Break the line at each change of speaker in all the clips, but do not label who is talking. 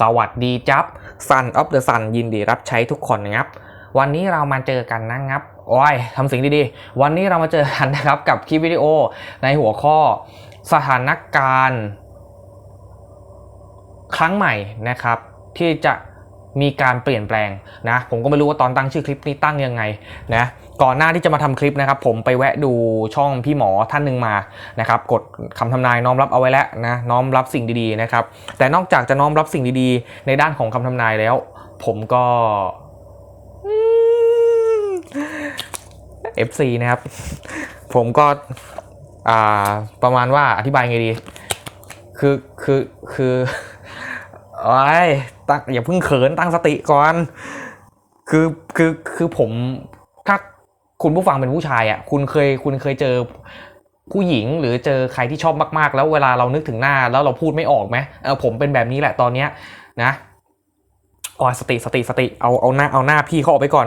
สวัสดีจับซันออฟเดอะซันยินดีรับใช้ทุกคนนะครับ วันนี้เรามาเจอกันนะครับโอ้ยทำสิ่งดีๆ วันนี้เรามาเจอกันนะครับกับคลิปวิดีโอในหัวข้อสถานการณ์ ครั้งใหม่นะครับ ที่จะ มีการเปลี่ยนแปลงนะ ผมก็ไม่รู้ว่าตอนตั้งชื่อคลิปนี้ตั้งยังไงนะก่อนหน้าที่จะมาทำคลิปนะครับ ผมไปแวะดูช่องพี่หมอท่านหนึ่งมานะครับ กดคำทำนายน้อมรับเอาไว้แล้วนะน้อมรับสิ่งดีๆนะครับ แต่นอกจากจะน้อมรับสิ่งดีๆ ในด้านของคำทำนายแล้ว ผมก็ FC นะครับ ผมก็ประมาณว่าอธิบายไงดี คือคือคือ โอ้ยตั้งอย่าเพิ่งเขินตั้งสติก่อน คือคือคือผมถ้าคุณผู้ฟังเป็นผู้ชายอะ คุณเคยคุณเคยเจอผู้หญิงหรือเจอใครที่ชอบมากๆ แล้วเวลาเรานึกถึงหน้าแล้วเราพูดไม่ออกไหมเออผมเป็นแบบนี้แหละตอนเนี้ยนะอ๋อสติสติสติเอาเอาหน้าเอาหน้าพี่เขาออกไปก่อน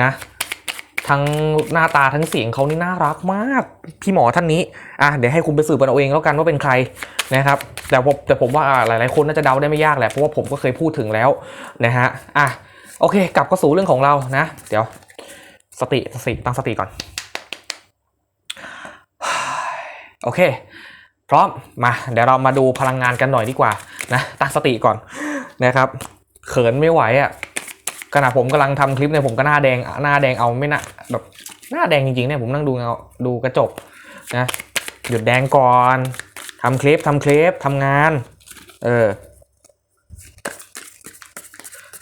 นะ ทั้งหน้าตาทั้งเสียงเขานี่น่ารักมาก พี่หมอท่านนี้อะเดี๋ยวให้คุณไปสืบกันเอาเองแล้วกันว่าเป็นใครนะครับ แต่ผมแต่ผมว่าอะหลายๆคนน่าจะเดาได้ไม่ยากแหละเพราะว่าผมก็เคยพูดถึงแล้วนะฮะอะโอเค กลับเข้าสู่เรื่องของเรานะ เดี๋ยว สติสติตั้งสติก่อน โอเค พร้อมมาเดี๋ยวเรามาดูพลังงานกันหน่อยดีกว่านะตั้งสติก่อนนะครับ เขินไม่ไหวอะ ขณะผมกำลังทำคลิปเนี่ยผมก็หน้าแดงหน้าแดงเอาไม่น่าแบบหน้าแดงจริงๆเนี่ยผมนั่งดูเงาดูกระจกนะหยุดแดงก่อนทำคลิปทำคลิปทำงาน เออ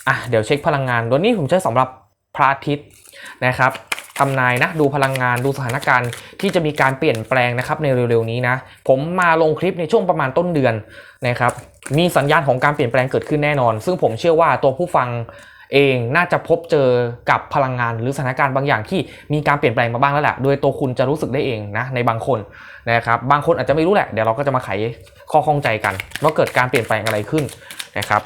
อะเดี๋ยวเช็คพลังงานตัวนี้ผมใช้สำหรับพระอาทิตย์นะครับทำนายนะดูพลังงานดูสถานการณ์ที่จะมีการเปลี่ยนแปลงนะครับในเร็วๆนี้นะ ผมมาลงคลิปในช่วงประมาณต้นเดือนนะครับมีสัญญาณของการเปลี่ยนแปลงเกิดขึ้นแน่นอน ซึ่งผมเชื่อว่าตัวผู้ฟัง เองน่าจะพบเจอกับพลังงานหรือสถานการณ์บางอย่างที่มีการเปลี่ยนแปลงมาบ้างแล้วแหละ โดยตัวคุณจะรู้สึกได้เองนะในบางคนนะครับบางคนอาจจะไม่รู้แหละ เดี๋ยวเราก็จะมาไขข้อข้องใจกัน ว่าเกิดการเปลี่ยนแปลงอะไรขึ้นนะครับ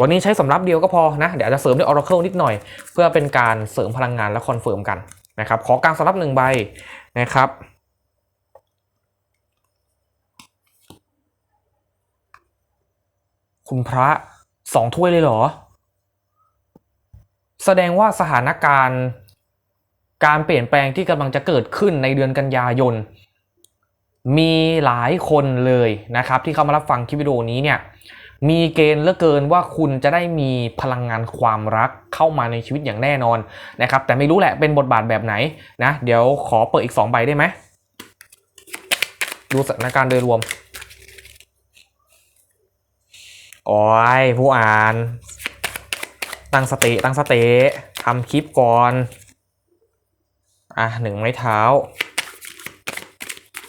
วันนี้ใช้สำรับเดียวก็พอนะเดี๋ยวอาจจะเสริมด้วย Oracle นิดหน่อย เพื่อเป็นการเสริมพลังงานและคอนเฟิร์มกันนะครับขอกลางสำรับหนึ่งใบนะครับคุณพระสองถ้วยเลยเหรอ แสดงว่าสถานการณ์การเปลี่ยนแปลงที่กำลังจะเกิดขึ้นในเดือนกันยายน มีหลายคนเลยนะครับที่เข้ามารับฟังคลิปวิดีโอนี้เนี่ยมีเกณฑ์เหลือเกินว่าคุณจะได้มีพลังงานความรักเข้ามาในชีวิตอย่างแน่นอนนะครับ แต่ไม่รู้แหละเป็นบทบาทแบบไหนนะเดี๋ยวขอเปิดอีก 2 ใบได้ไหมดูสถานการณ์โดยรวม โอ้ยผู้อ่าน ตั้งสเตตั้งสเติทำคลิปก่อน อะหนึ่งไม้เท้า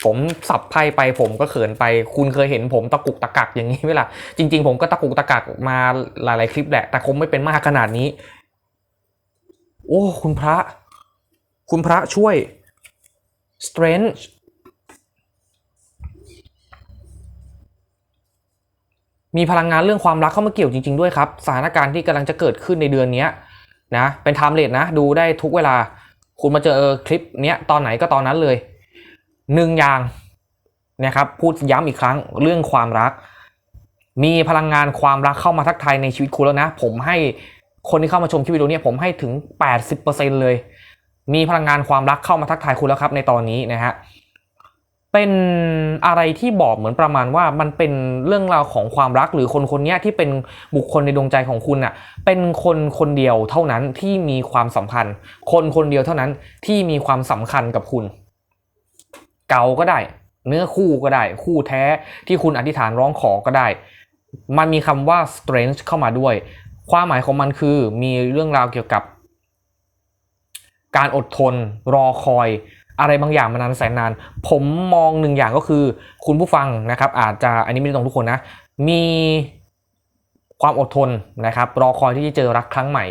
ผมสับไพ่ไปผมก็เขินไป คุณเคยเห็นผมตะกุกตะกักอย่างนี้ไหมล่ะ จริง ๆ ผมก็ตะกุกตะกักมาหลาย ๆ คลิปแหละ แต่คงไม่เป็นมากขนาดนี้ โอ้ คุณพระ คุณพระช่วย strange มีพลังงานเรื่องความรักเข้ามาเกี่ยวจริง ๆด้วยครับสถานการณ์ที่กำลังจะเกิดขึ้นในเดือนนี้นะเป็นไทม์เลทนะดูได้ทุกเวลา คุณมาเจอคลิปเนี้ยตอนไหนก็ตอนนั้นเลยหนึ่งอย่างนะครับพูดย้ำอีกครั้งเรื่องความรัก มีพลังงานความรักเข้ามาทักทายในชีวิตคุณแล้วนะ ผมให้คนที่เข้ามาชมคลิปวิดีโอนี้ผมให้ถึง 80%เลย มีพลังงานความรักเข้ามาทักทายคุณแล้วครับในตอนนี้นะฮะ เป็นอะไรที่บอกเหมือนประมาณว่ามันเป็นเรื่องราวของความรักหรือคนคนนี้ที่เป็นบุคคลในดวงใจของคุณอะเป็นคนคนเดียวเท่านั้นที่มีความสัมพันธ์ คนคนเดียวเท่านั้นที่มีความสำคัญกับคุณ เก่าก็ได้ เนื้อคู่ก็ได้ คู่แท้ที่คุณอธิษฐานร้องขอก็ได้ มันมีคำว่า strange เข้ามาด้วย ความหมายของมันคือมีเรื่องราวเกี่ยวกับ การอดทนรอคอย อะไรบางอย่างมานานแสนนาน ผมมองหนึ่งอย่างก็คือ คุณผู้ฟังนะครับ อาจจะอันนี้ไม่ได้ตรงทุกคนนะ มีความอดทนนะครับ รอคอยที่จะเจอรักครั้งใหม่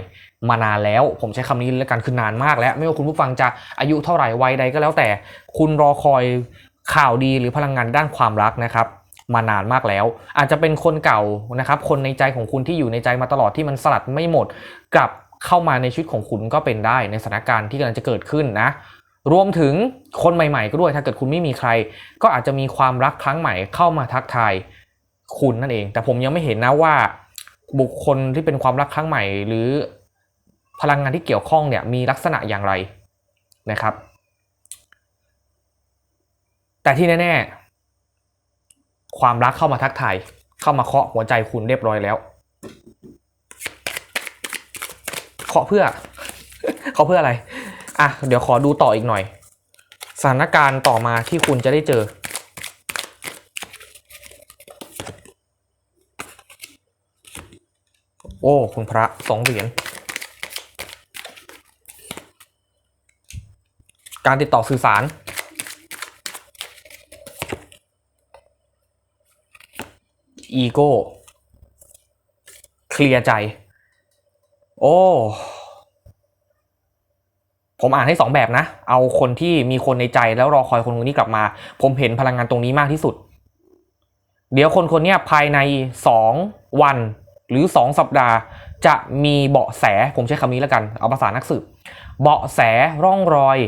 มานานแล้ว ผมใช้คำนี้แล้วกันคือนานมากแล้ว ไม่ว่าคุณผู้ฟังจะอายุเท่าไหร่วัยใดก็แล้วแต่ คุณรอคอยข่าวดีหรือพลังงานด้านความรักนะครับมานานมากแล้ว อาจจะเป็นคนเก่านะครับคนในใจของคุณที่อยู่ในใจมาตลอดที่มันสลัดไม่หมดกลับเข้ามาในชีวิตของคุณก็เป็นได้ในสถานการณ์ที่กำลังจะเกิดขึ้นนะ รวมถึงคนใหม่ ๆ ก็ด้วย ถ้าเกิดคุณไม่มีใคร ก็อาจจะมีความรักครั้งใหม่เข้ามาทักทายคุณนั่นเอง แต่ผมยังไม่เห็นนะว่า บุคคลที่เป็นความรักครั้งใหม่ หรือพลังงานที่เกี่ยวข้องเนี่ยมีลักษณะอย่างไรนะครับ แต่ที่แน่ๆ ความรักเข้ามาทักทายเข้ามาเคาะหัวใจคุณเรียบร้อยแล้วเคาะเพื่อเคาะเพื่ออะไร อะเดี๋ยวขอดูต่ออีกหน่อย สถานการณ์ต่อมาที่คุณจะได้เจอ โอ้คุณพระสองเหรียญการติดต่อสื่อสารอีโก้เคลียร์ใจ โอ้ ผมอ่านให้สองแบบนะ เอาคนที่มีคนในใจแล้วรอคอยคนคนนี้กลับมา ผมเห็นพลังงานตรงนี้มากที่สุด เดี๋ยวคนคนนี้ภายในสองวันหรือสองสัปดาห์ จะมีเบาะแส ผมใช้คำนี้แล้วกัน เอาภาษานักสืบ เบาะแสร่องรอย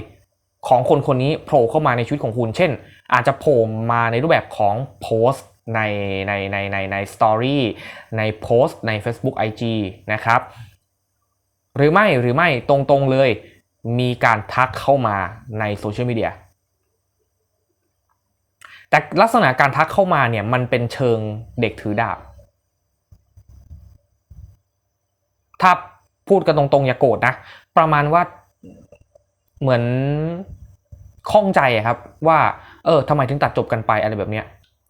ของคนคนนี้โผล่เข้ามาในชีวิตของคุณ เช่น อาจจะโผล่มาในรูปแบบของโพสต์ในในในในในสตอรี่ในโพสต์ใน Facebook IG นะครับ หรือไม่หรือไม่ตรงๆเลย มีการทักเข้ามาในโซเชียลมีเดียแต่ลักษณะการทักเข้ามาเนี่ยมันเป็นเชิงเด็กถือดาบ ถ้าพูดกันตรงๆ อย่าโกรธนะ ประมาณว่าเหมือนข้องใจอะครับว่า เออทำไมถึงตัดจบกันไปอะไรแบบเนี้ย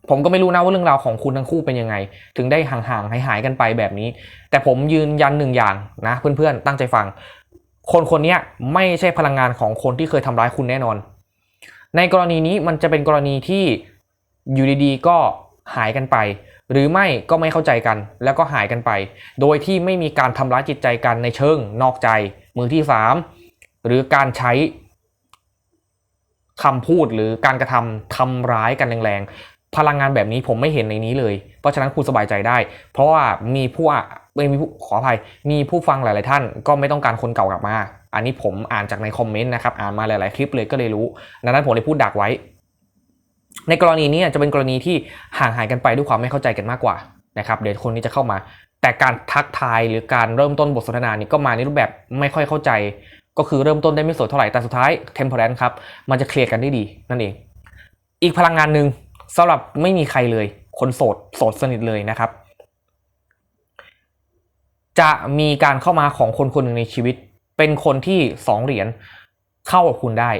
ผมก็ไม่รู้นะว่าเรื่องราวของคุณทั้งคู่เป็นยังไง ถึงได้ห่างๆหายๆกันไปแบบนี้ แต่ผมยืนยันหนึ่งอย่างนะ เพื่อนๆตั้งใจฟัง คนคนนี้ไม่ใช่พลังงานของคนที่เคยทำร้ายคุณแน่นอน ในกรณีนี้มันจะเป็นกรณีที่อยู่ดีๆก็หายกันไป หรือไม่ก็ไม่เข้าใจกันแล้วก็หายกันไป โดยที่ไม่มีการทำร้ายจิตใจกันในเชิงนอกใจ มือที่สามหรือการใช้คำพูดหรือการกระทำทำร้ายกันแรงๆพลังงานแบบนี้ผมไม่เห็นในนี้เลย เพราะฉะนั้นคุณสบายใจได้ เพราะว่ามีผู้อะม่มีผู้ขออภัยมีผู้ฟังหลาย ๆ ท่าน ก็ไม่ต้องการคนเก่ากลับมา อันนี้ผมอ่านจากในคอมเมนต์นะครับอ่านมาหลาย ๆ คลิปเลยก็เลยรู้ดังนั้นผมเลยพูดดักไว้ ในกรณีนี้จะเป็นกรณีที่ห่างหายกันไปด้วยความไม่เข้าใจกันมากกว่านะครับเดี๋ยวคนนี้จะเข้ามา แต่การทักทายหรือการเริ่มต้นบทสนทนานี่ก็มาในรูปแบบไม่ค่อยเข้าใจ ก็คือเริ่มต้นได้ไม่สวยเท่าไหร่แต่สุดท้าย temperance ครับมันจะเคลียร์กันได้ดีนั่นเอง อีกพลังงานหนึ่งสำหรับไม่มีใครเลย คนโสดโสดสนิทเลยนะครับ จะมีการเข้ามาของคนคนหนึ่งในชีวิต เป็นคนที่สองเหรียญเข้ากับคุณได้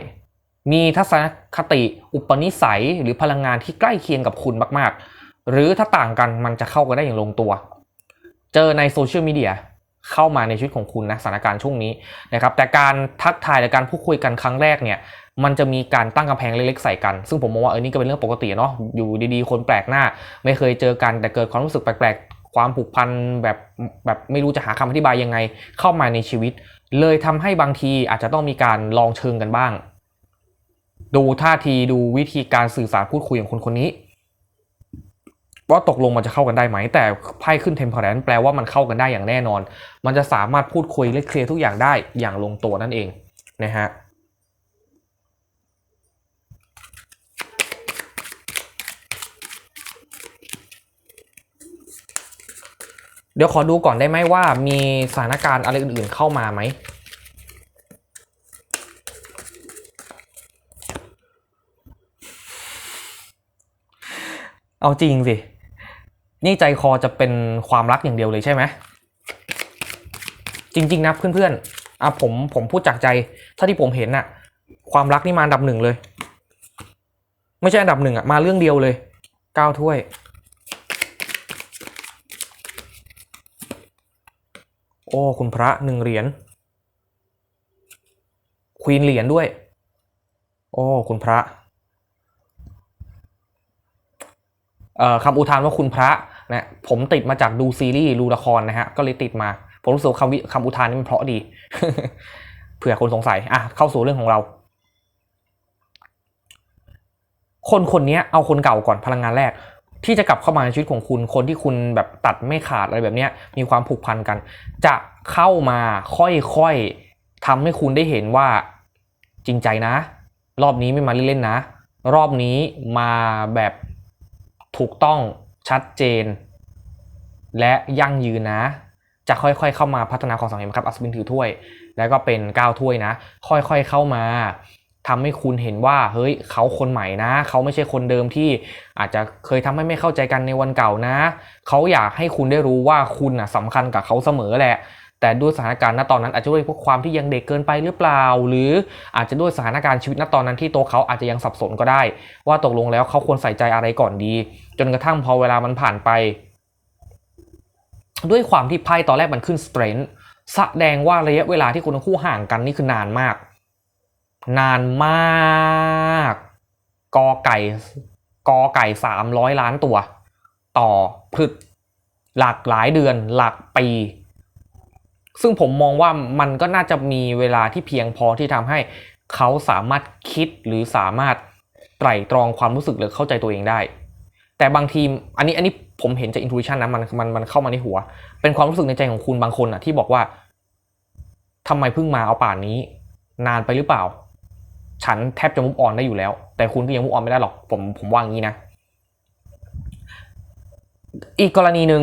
มีทัศนคติอุปนิสัยหรือพลังงานที่ใกล้เคียงกับคุณมากๆ หรือถ้าต่างกันมันจะเข้ากันได้อย่างลงตัว เจอในโซเชียลมีเดียเข้ามาในชีวิตของคุณนะสถานการณ์ช่วงนี้นะครับแต่การทักทายและการพูดคุยกันครั้งแรกเนี่ยมันจะมีการตั้งกำแพงเล็กๆใส่กัน ซึ่งผมมองว่าเออนี่ก็เป็นเรื่องปกติเนาะอยู่ดีๆ คนแปลกหน้า ไม่เคยเจอกันแต่เกิดความรู้สึกแปลกๆ ความผูกพันแบบแบบไม่รู้จะหาคำอธิบายยังไง เข้ามาในชีวิต เลยทำให้บางทีอาจจะต้องมีการลองเชิงกันบ้าง ดูท่าทีดูวิธีการสื่อสารพูดคุยของคนคนนี้ว่าตกลงมันจะเข้ากันได้ไหม แต่ไพ่ขึ้นเทมเพลนแปลว่ามันเข้ากันได้อย่างแน่นอน มันจะสามารถพูดคุยและเคลียร์ทุกอย่างได้อย่างลงตัวนั่นเองนะฮะ เดี๋ยวขอดูก่อนได้ไหมว่ามีสถานการณ์อะไรอื่นๆเข้ามาไหมเอาจริงสิ นี่ใจคอจะเป็นความรักอย่างเดียวเลยใช่ไหม จริง ๆ นะเพื่อนๆ อะผมผมพูดจากใจ ถ้าที่ผมเห็นน่ะ ความรักนี่มาอันดับหนึ่งเลย ไม่ใช่อันดับหนึ่งอะ มาเรื่องเดียวเลย เก้าถ้วย โอ้คุณพระหนึ่งเหรียญควีนเหรียญด้วย โอ้คุณพระเอ่อคำอุทานว่าคุณพระนะผมติดมาจากดูซีรีส์ดูละครนะฮะก็เลยติดมา ผมรู้สึกคำวิคำอุทานนี้มันเพราะดี เผื่อคนสงสัยอะเข้าสู่เรื่องของเรา คนคนนี้เอาคนเก่าก่อนพลังงานแรก ที่จะกลับเข้ามาในชีวิตของคุณ คนที่คุณแบบตัดไม่ขาดอะไรแบบนี้มีความผูกพันกัน จะเข้ามาค่อยๆทำให้คุณได้เห็นว่าจริงใจนะ รอบนี้ไม่มาเล่นๆนะ รอบนี้มาแบบถูกต้องชัดเจน และยั่งยืนนะ จะค่อยๆ เข้ามาพัฒนาความสัมพันธ์ครับอัศวินถือถ้วย แล้วก็เป็นก้าถ้วยนะ ค่อยๆเข้ามา ทำให้คุณเห็นว่าเฮ้ยเขาคนใหม่นะ เขาไม่ใช่คนเดิมที่อาจจะเคยทำให้ไม่เข้าใจกันในวันเก่านะ เขาอยากให้คุณได้รู้ว่าคุณน่ะสำคัญกับเขาเสมอแหละแต่ด้วยสถานการณ์ณตอนนั้นอาจจะด้วยพวกความที่ยังเด็กเกินไปหรือเปล่า หรืออาจจะด้วยสถานการณ์ชีวิตณตอนนั้นที่ตัวเขาอาจจะยังสับสนก็ได้ ว่าตกลงแล้วเขาควรใส่ใจอะไรก่อนดี จนกระทั่งพอเวลามันผ่านไป ด้วยความที่ไพ่ตอนแรกมันขึ้น strength แสดงว่าระยะเวลาที่คุณทั้งคู่ห่างกันนี่คือนานมาก นานมาก กอไก่ กอไก่สามร้อยล้านตัว ต่อพฤษหลักหลายเดือนหลักปี ซึ่งผมมองว่ามันก็น่าจะมีเวลาที่เพียงพอที่ทำให้เขาสามารถคิดหรือสามารถไตร่ตรองความรู้สึกหรือเข้าใจตัวเองได้ แต่บางทีอันนี้อันนี้ผมเห็นจาก intuition นะมันมันมันเข้ามาในหัว เป็นความรู้สึกในใจของคุณบางคนอะที่บอกว่าทำไมเพิ่งมาเอาป่านนี้ นานไปหรือเปล่า ฉันแทบจะมุกออนได้อยู่แล้ว แต่คุณก็ยังมุกออนไม่ได้หรอกผมผมว่าอย่างนี้นะ อีกกรณีหนึ่ง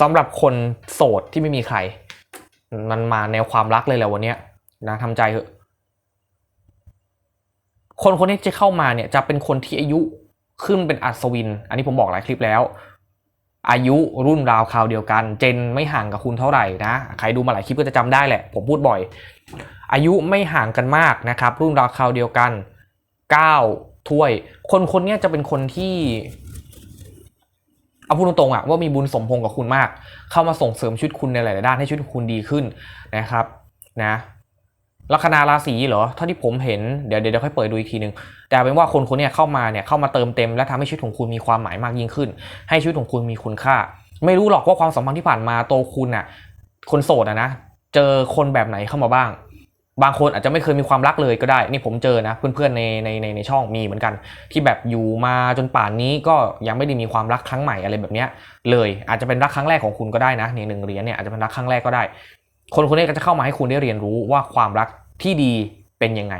สำหรับคนโสดที่ไม่มีใคร มันมาแนวความรักเลยแหละวันนี้นะทำใจเถอะคนคนนี้จะเข้ามาเนี่ยจะเป็นคนที่อายุขึ้นเป็นอัศวิน อันนี้ผมบอกหลายคลิปแล้ว อายุรุ่นราวคราวเดียวกัน เจนไม่ห่างกับคุณเท่าไหร่นะ ใครดูมาหลายคลิปก็จะจำได้แหละ ผมพูดบ่อย อายุไม่ห่างกันมากนะครับ รุ่นราวคราวเดียวกัน 9 ถ้วย คนคนนี้จะเป็นคนที่เอาพูดตรงๆอะว่ามีบุญสมพงษ์กับคุณมาก เข้ามาส่งเสริมชีวิตคุณในหลาย ๆ ด้านให้ชีวิตคุณดีขึ้นนะครับนะ ลัคนาราศีเหรอเท่าที่ผมเห็นเดี๋ยวเดี๋ยวค่อยเปิดดูอีกทีนึง แต่เป็นว่าคนคนนี้เข้ามาเนี่ยเข้ามาเติมเต็ม และทำให้ชีวิตของคุณมีความหมายมากยิ่งขึ้น ให้ชีวิตของคุณมีคุณค่า ไม่รู้หรอกว่าความสัมพันธ์ที่ผ่านมาโตคุณน่ะคนโสดอะนะเจอคนแบบไหนเข้ามาบ้าง บางคนอาจจะไม่เคยมีความรักเลยก็ได้ นี่ผมเจอนะเพื่อนๆในในในในช่องมีเหมือนกัน ที่แบบอยู่มาจนป่านนี้ก็ยังไม่ได้มีความรักครั้งใหม่อะไรแบบเนี้ยเลยอาจจะเป็นรักครั้งแรกของคุณก็ได้นะในหนึ่งเหรียญเนี่ยอาจจะเป็นรักครั้งแรกก็ได้ คนคนนี้ก็จะเข้ามาให้คุณได้เรียนรู้ว่าความรักที่ดีเป็นยังไง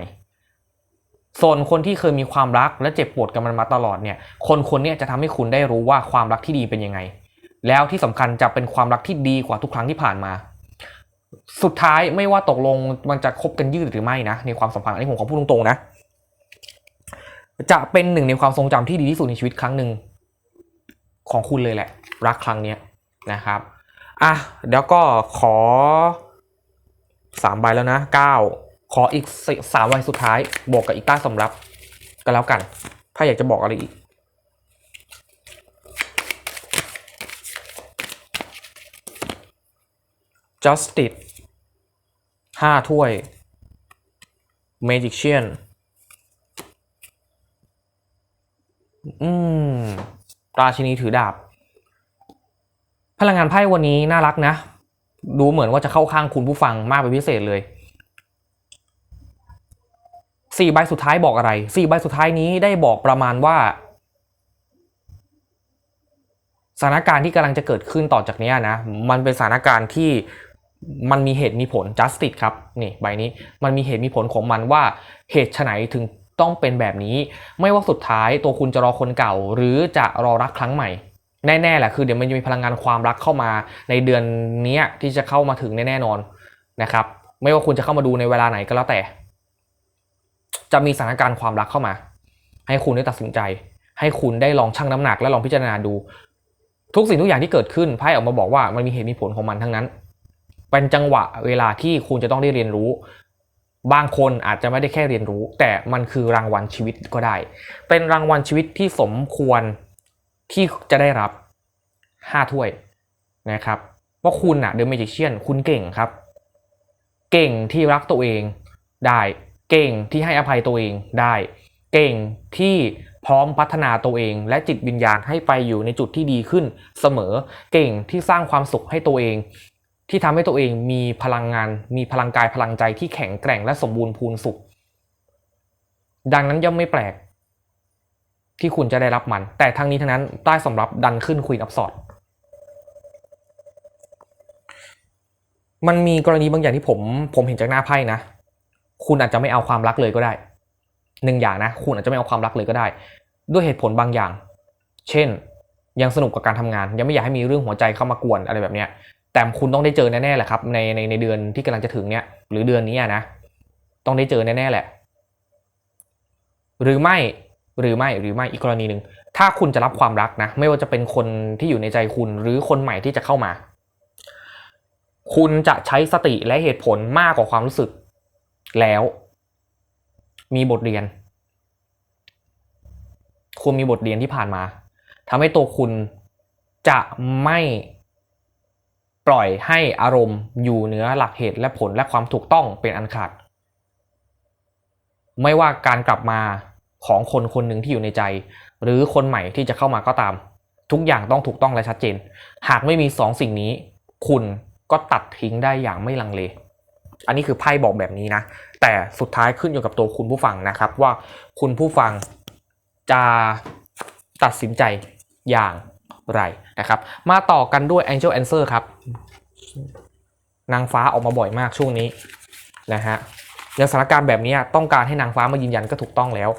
ส่วนคนที่เคยมีความรักและเจ็บปวดกับมันมาตลอดเนี่ย คนคนนี้จะทำให้คุณได้รู้ว่าความรักที่ดีเป็นยังไง แล้วที่สำคัญจะเป็นความรักที่ดีกว่าทุกครั้งที่ผ่านมา สุดท้ายไม่ว่าตกลงมันจะคบกันยืดหรือไม่นะ ในความสัมพันธ์อันนี้ผมขอพูดตรงๆนะ จะเป็นหนึ่งในความทรงจำที่ดีที่สุดในชีวิตครั้งหนึ่งของคุณเลยแหละ รักครั้งเนี้ยนะครับ อะเดี๋ยวก็ขอ สามใบแล้วนะเก้าขออีกสามใบสุดท้ายบวกกับอีกต้สำรับก็แล้วกัน ถ้าอยากจะบอกอะไรอีก justice ห้าถ้วย magician อืมราชินีถือดาบ พลังงานไพ่วันนี้น่ารักนะ ดูเหมือนว่าจะเข้าข้างคุณผู้ฟังมากเป็นพิเศษเลยสี่ใบสุดท้ายบอกอะไรสี่ใบสุดท้ายนี้ได้บอกประมาณว่าสถานการณ์ที่กำลังจะเกิดขึ้นต่อจากนี้นะ มันเป็นสถานการณ์ที่มันมีเหตุมีผล justice ครับ นี่ใบนี้ มันมีเหตุมีผลของมันว่าเหตุไฉนถึงต้องเป็นแบบนี้ ไม่ว่าสุดท้ายตัวคุณจะรอคนเก่า หรือจะรอรักครั้งใหม่ แน่ๆแหละคือเดี๋ยวมันจะมีพลังงานความรักเข้ามาในเดือนนี้ที่จะเข้ามาถึงแน่ๆนอนนะครับ ไม่ว่าคุณจะเข้ามาดูในเวลาไหนก็แล้วแต่ จะมีสถานการณ์ความรักเข้ามา ให้คุณได้ตัดสินใจ ให้คุณได้ลองชั่งน้ำหนักและลองพิจารณาดู ทุกสิ่งทุกอย่างที่เกิดขึ้นไพ่ออกมาบอกว่ามันมีเหตุมีผลของมันทั้งนั้น เป็นจังหวะเวลาที่คุณจะต้องได้เรียนรู้บางคนอาจจะไม่ได้แค่เรียนรู้ แต่มันคือรางวัลชีวิตก็ได้ เป็นรางวัลชีวิตที่สมควร ที่จะได้รับห้าถ้วยนะครับว่าคุณอะเดอะเมจิเชียนคุณเก่งครับ เก่งที่รักตัวเองได้เก่งที่ให้อภัยตัวเองได้ เก่งที่พร้อมพัฒนาตัวเอง และจิตวิญญาณให้ไปอยู่ในจุดที่ดีขึ้นเสมอ เก่งที่สร้างความสุขให้ตัวเอง ที่ทำให้ตัวเองมีพลังงาน มีพลังกายพลังใจที่แข็งแกร่งและสมบูรณ์พูนสุข ดังนั้นย่อมไม่แปลก ที่คุณจะได้รับมัน แต่ทั้งนี้ทั้งนั้นใต้สำรับดันขึ้นคุยกับสอดมันมีกรณีบางอย่างที่ผมผมเห็นจากหน้าไพ่นะ คุณอาจจะไม่เอาความรักเลยก็ได้หนึ่งอย่างนะ คุณอาจจะไม่เอาความรักเลยก็ได้ ด้วยเหตุผลบางอย่าง เช่น ยังสนุกกับการทำงาน ยังไม่อยากให้มีเรื่องหัวใจเข้ามากวนอะไรแบบเนี้ยแต่คุณต้องได้เจอแน่ๆแหละครับในในในเดือนที่กำลังจะถึงเนี้ยหรือเดือนนี้นะ ต้องได้เจอแน่ๆแหละ หรือไม่ หรือไม่หรือไม่อีกกรณีหนึ่งถ้าคุณจะรับความรักนะ ไม่ว่าจะเป็นคนที่อยู่ในใจคุณหรือคนใหม่ที่จะเข้ามา คุณจะใช้สติและเหตุผลมากกว่าความรู้สึก แล้ว มีบทเรียน คุณมีบทเรียนที่ผ่านมาทำให้ตัวคุณจะไม่ปล่อยให้อารมณ์อยู่เหนือหลักเหตุและผลและความถูกต้องเป็นอันขาด ไม่ว่าการกลับมา ของคนคนหนึ่งที่อยู่ในใจ หรือคนใหม่ที่จะเข้ามาก็ตาม ทุกอย่างต้องถูกต้องและชัดเจน หากไม่มีสองสิ่งนี้ คุณก็ตัดทิ้งได้อย่างไม่ลังเล อันนี้คือไพ่บอกแบบนี้นะ แต่สุดท้ายขึ้นอยู่กับตัวคุณผู้ฟังนะครับ ว่าคุณผู้ฟังจะตัดสินใจอย่างไรนะครับ มาต่อกันด้วย Angel Answer ครับ นางฟ้าออกมาบ่อยมากช่วงนี้นะฮะในสถานการณ์แบบนี้ต้องการให้นางฟ้ามายืนยันก็ถูกต้องแล้ว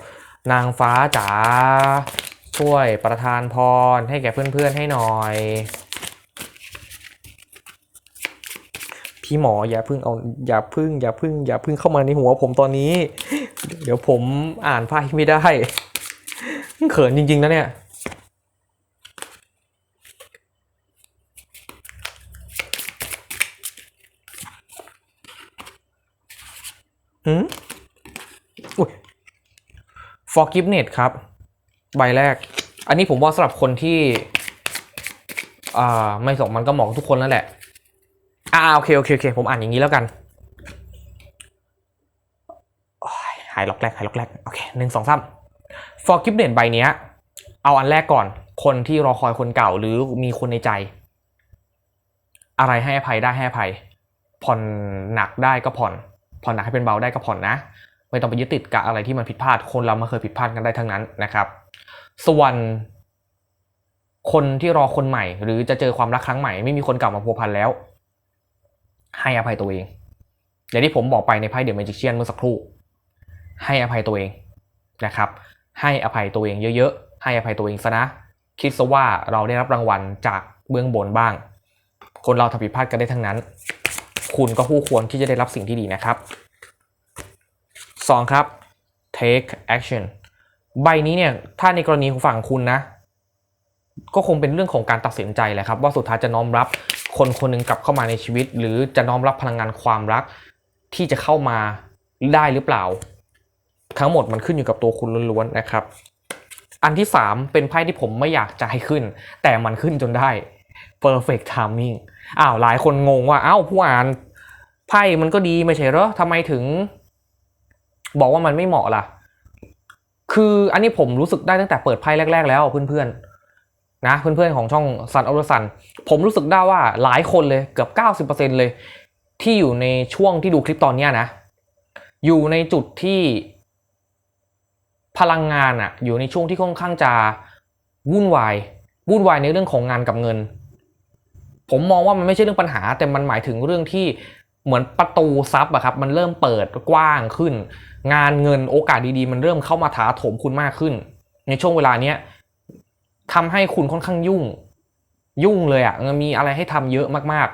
นางฟ้าจ๋าช่วยประทานพรให้แก่เพื่อนๆให้หน่อย พี่หมออย่าพึ่งเอาอย่าพึ่ง อย่าพึ่ง อย่าพึ่งเข้ามาในหัวผมตอนนี้ เดี๋ยวผมอ่านไพ่ไม่ได้เขินจริงๆนะเนี่ยหืมอุ้ย forgiveness ครับ ใบแรก อันนี้ผมว่าสำหรับคนที่อ่าไม่สองมันก็เหมาะกับทุกคนแล้วแหละ อ่าโอเคโอเคโอเคผมอ่านอย่างนี้แล้วกันหายล็อกแรกหายล็อกแรกโอเคหนึ่งสองสาม forgiveness ใบเนี้ย เอาอันแรกก่อน คนที่รอคอยคนเก่าหรือมีคนในใจ อะไรให้อภัยได้ให้อภัย ผ่อนหนักได้ก็ผ่อน ผ่อนหนักให้เป็นเบาได้ก็ผ่อนนะ ไม่ต้องไปยึดติดกับอะไรที่มันผิดพลาด คนเรามาเคยผิดพลาดกันได้ทั้งนั้นนะครับ ส่วนคนที่รอคนใหม่ หรือจะเจอความรักครั้งใหม่ ไม่มีคนเก่ามาพัวพันแล้ว ให้อภัยตัวเอง อย่างที่ผมบอกไปในไพ่เดอะแมจิเชียนเมื่อสักครู่ ให้อภัยตัวเองนะครับ ให้อภัยตัวเองเยอะๆ ให้อภัยตัวเองซะนะ คิดซะว่าเราได้รับรางวัลจากเบื้องบนบ้าง คนเราทำผิดพลาดกันได้ทั้งนั้น คุณก็คู่ควรที่จะได้รับสิ่งที่ดีนะครับ สองครับ take action ใบนี้เนี่ยถ้าในกรณีของฝั่งคุณนะ ก็คงเป็นเรื่องของการตัดสินใจแหละครับ ว่าสุดท้ายจะน้อมรับคนคนหนึงกลับเข้ามาในชีวิต หรือจะน้อมรับพลังงานความรัก ที่จะเข้ามาได้หรือเปล่า ทั้งหมดมันขึ้นอยู่กับตัวคุณล้วนๆนะครับ อันที่สามเป็นไพ่ที่ผมไม่อยากจะให้ขึ้น แต่มันขึ้นจนได้ perfect timing อ้าวหลายคนงงว่าอ้าวผู้อ่านไพ่มันก็ดีไม่ใช่เหรอทำไมถึง บอกว่ามันไม่เหมาะล่ะ คืออันนี้ผมรู้สึกได้ตั้งแต่เปิดไพ่แรก ๆ แล้วเพื่อนๆนะเพื่อนๆของช่อง Sun of the Sun ผมรู้สึกได้ว่าหลายคนเลยเกือบ 90%เลย ที่อยู่ในช่วงที่ดูคลิปตอนนี้นะ อยู่ในจุดที่พลังงานอะอยู่ในช่วงที่ค่อนข้างจะวุ่นวายวุ่นวายในเรื่องของงานกับเงิน ผมมองว่ามันไม่ใช่เรื่องปัญหา แต่มันหมายถึงเรื่องที่ เหมือนประตูซับอะครับมันเริ่มเปิดกว้างขึ้น งานเงินโอกาสดีๆ มันเริ่มเข้ามาถาโถมคุณมากขึ้น ในช่วงเวลาเนี้ยทำให้คุณค่อนข้างยุ่ง ยุ่งเลยอะมีอะไรให้ทำเยอะมาก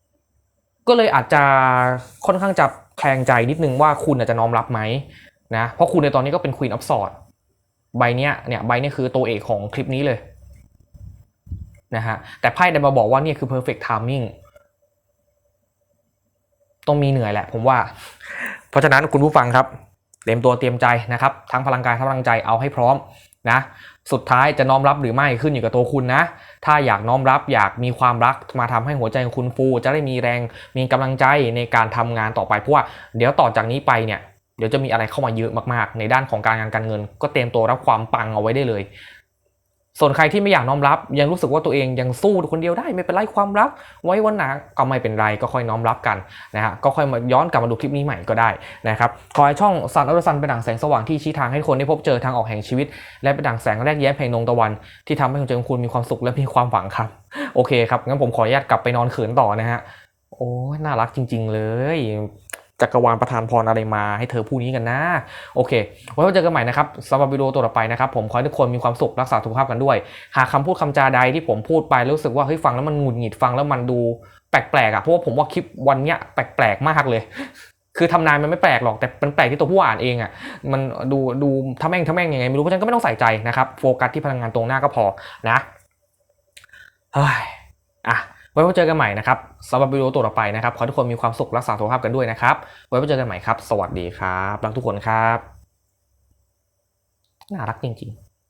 ๆ ก็เลยอาจจะค่อนข้างจะแคลงใจนิดนึงว่าคุณอาจจะน้อมรับไหมนะเพราะคุณในตอนนี้ก็เป็น Queen of Swords ใบเนี้ยเนี่ยใบเนี้ยคือตัวเอกของคลิปนี้เลยนะฮะแต่ไพ่ได้มาบอกว่าเนี่ยคือ perfect timing ต้องมีเหนื่อยแหละ ผมว่า เพราะฉะนั้นคุณผู้ฟังครับ เตรียมตัวเตรียมใจนะครับ ทั้งพลังกายทั้งพลังใจเอาให้พร้อมนะ สุดท้ายจะน้อมรับหรือไม่ขึ้นอยู่กับตัวคุณนะ ถ้าอยากน้อมรับอยากมีความรักมาทำให้หัวใจของคุณฟู จะได้มีแรงมีกำลังใจในการทำงานต่อไปเพราะว่าเดี๋ยวต่อจากนี้ไปเนี่ยเดี๋ยวจะมีอะไรเข้ามาเยอะมากๆ ในด้านของการงานการเงิน ก็เตรียมตัวรับความปังเอาไว้ได้เลย ส่วนใครที่ไม่อยากน้อมรับ ยังรู้สึกว่าตัวเองยังสู้คนเดียวได้ไม่เป็นไรความรัก ไว้วันหนาก็ไม่เป็นไรก็ค่อยน้อมรับกันนะฮะก็ค่อยมาย้อนกลับมาดูคลิปนี้ใหม่ก็ได้นะครับขอให้ช่องซันอัลซันเป็นดั่งแสงสว่างที่ชี้ทางให้คนได้พบเจอทางออกแห่งชีวิต และเป็นดั่งแสงแรกแย้มแห่งดวงตะวัน ที่ทำให้หัวใจอคุณมีความสุขและมีความหวังครับ โอเคครับงั้นผมขออนุญาตกลับไปนอนเขินต่อนะฮะโอ้น่ารักจริง ๆ เลย จักรวาลประทานพรอะไรมาให้เธอผู้นี้กันนะ โอเค ไว้เจอกันใหม่นะครับสำหรับวิดีโอตัวต่อไปนะครับ ผมขอให้ทุกคนมีความสุขรักษาสุขภาพกันด้วย หากคำพูดคำจาใดที่ผมพูดไปรู้สึกว่าเฮ้ยฟังแล้วมันหงุดหงิดฟังแล้วมันดูแปลกๆอะเพราะว่าผมว่าคลิปวันเนี้ยแปลกๆมากเลย คือทำนายมันไม่แปลกหรอกแต่มันแปลกที่ตัวผู้อ่านเองอะมันดูดูทำแม่งทำแม่งยังไงไม่รู้เพราะฉะนั้นก็ไม่ต้องใส่ใจนะครับโฟกัสที่พลังงานตรงหน้าก็พอนะเฮ้ยอะ ไว้พบเจอกันใหม่นะครับสำหรับวิดีโอตัวต่อไปนะครับ ขอทุกคนมีความสุขรักษาสุขภาพกันด้วยนะครับ ไว้พบเจอกันใหม่ครับ สวัสดีครับ รักทุกคนครับ น่ารักจริงๆ